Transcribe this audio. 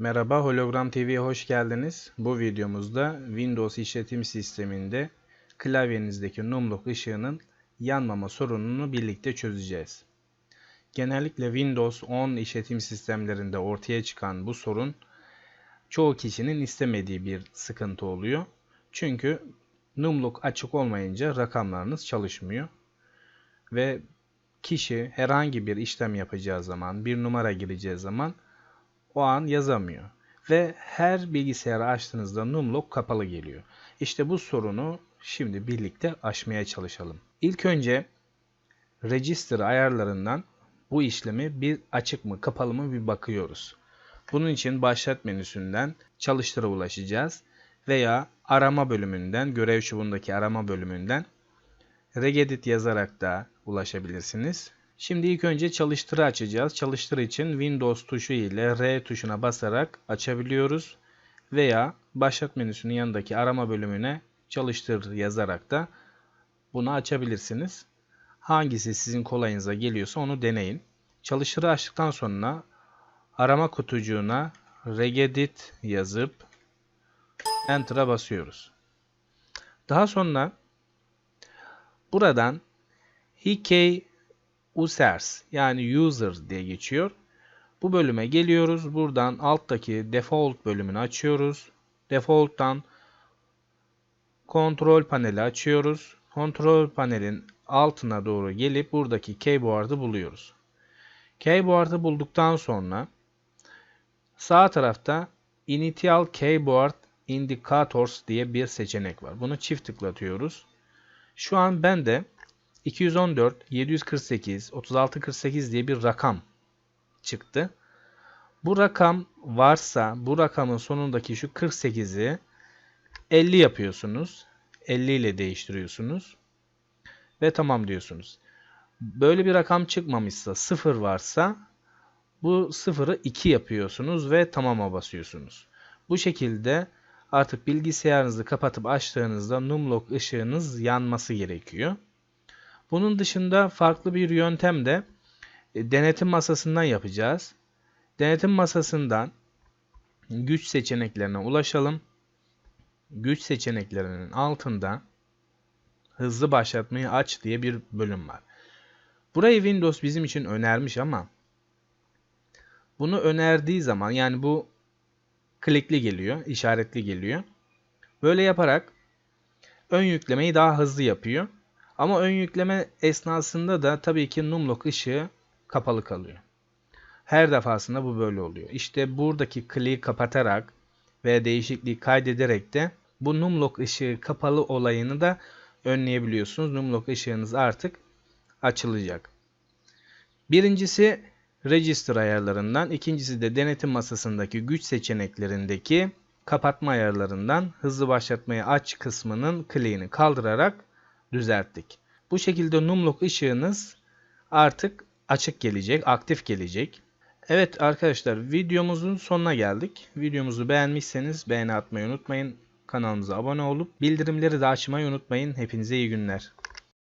Merhaba, Hologram TV'ye hoş geldiniz. Bu videomuzda Windows işletim sisteminde klavyenizdeki numlok ışığının yanmama sorununu birlikte çözeceğiz. Genellikle Windows 10 işletim sistemlerinde ortaya çıkan bu sorun çoğu kişinin istemediği bir sıkıntı oluyor. Çünkü numlok açık olmayınca rakamlarınız çalışmıyor ve kişi herhangi bir işlem yapacağı zaman, bir numara gireceği zaman o an yazamıyor. Ve her bilgisayarı açtığınızda numlock kapalı geliyor. İşte bu sorunu şimdi birlikte aşmaya çalışalım. İlk önce register ayarlarından bu işlemi bir açık mı kapalı mı bir bakıyoruz. Bunun için başlat menüsünden çalıştıra ulaşacağız veya arama bölümünden görev çubuğundaki arama bölümünden regedit yazarak da ulaşabilirsiniz. Şimdi ilk önce çalıştırı açacağız. Çalıştırı için Windows tuşu ile R tuşuna basarak açabiliyoruz. Veya başlat menüsünün yanındaki arama bölümüne çalıştır yazarak da bunu açabilirsiniz. Hangisi sizin kolayınıza geliyorsa onu deneyin. Çalıştırı açtıktan sonra arama kutucuğuna regedit yazıp Enter'a basıyoruz. Daha sonra buradan HK users yani user diye geçiyor. Bu bölüme geliyoruz. Buradan alttaki default bölümünü açıyoruz. Default'tan kontrol paneli açıyoruz. Kontrol panelin altına doğru gelip buradaki keyboard'ı buluyoruz. Keyboard'ı bulduktan sonra sağ tarafta Initial Keyboard Indicators diye bir seçenek var. Bunu çift tıklatıyoruz. Şu an ben de 214, 748, 3648 diye bir rakam çıktı. Bu rakam varsa bu rakamın sonundaki şu 48'i 50 yapıyorsunuz. 50 ile değiştiriyorsunuz. Ve tamam diyorsunuz. Böyle bir rakam çıkmamışsa 0 varsa bu 0'ı 2 yapıyorsunuz ve tamama basıyorsunuz. Bu şekilde artık bilgisayarınızı kapatıp açtığınızda numlock ışığınız yanması gerekiyor. Bunun dışında farklı bir yöntem de e, denetim masasından yapacağız. Denetim masasından güç seçeneklerine ulaşalım. Güç seçeneklerinin altında hızlı başlatmayı aç diye bir bölüm var. Burayı Windows bizim için önermiş ama bunu önerdiği zaman yani bu klikli geliyor, işaretli geliyor. Böyle yaparak ön yüklemeyi daha hızlı yapıyor. Ama ön yükleme esnasında da tabii ki numlock ışığı kapalı kalıyor. Her defasında bu böyle oluyor. İşte buradaki kliği kapatarak ve değişikliği kaydederek de bu numlock ışığı kapalı olayını da önleyebiliyorsunuz. Numlock ışığınız artık açılacak. Birincisi register ayarlarından, ikincisi de denetim masasındaki güç seçeneklerindeki kapatma ayarlarından hızlı başlatmayı aç kısmının kliğini kaldırarak düzelttik. Bu şekilde numlock ışığınız artık açık gelecek, aktif gelecek. Evet arkadaşlar videomuzun sonuna geldik. Videomuzu beğenmişseniz beğeni atmayı unutmayın. Kanalımıza abone olup bildirimleri de açmayı unutmayın. Hepinize iyi günler.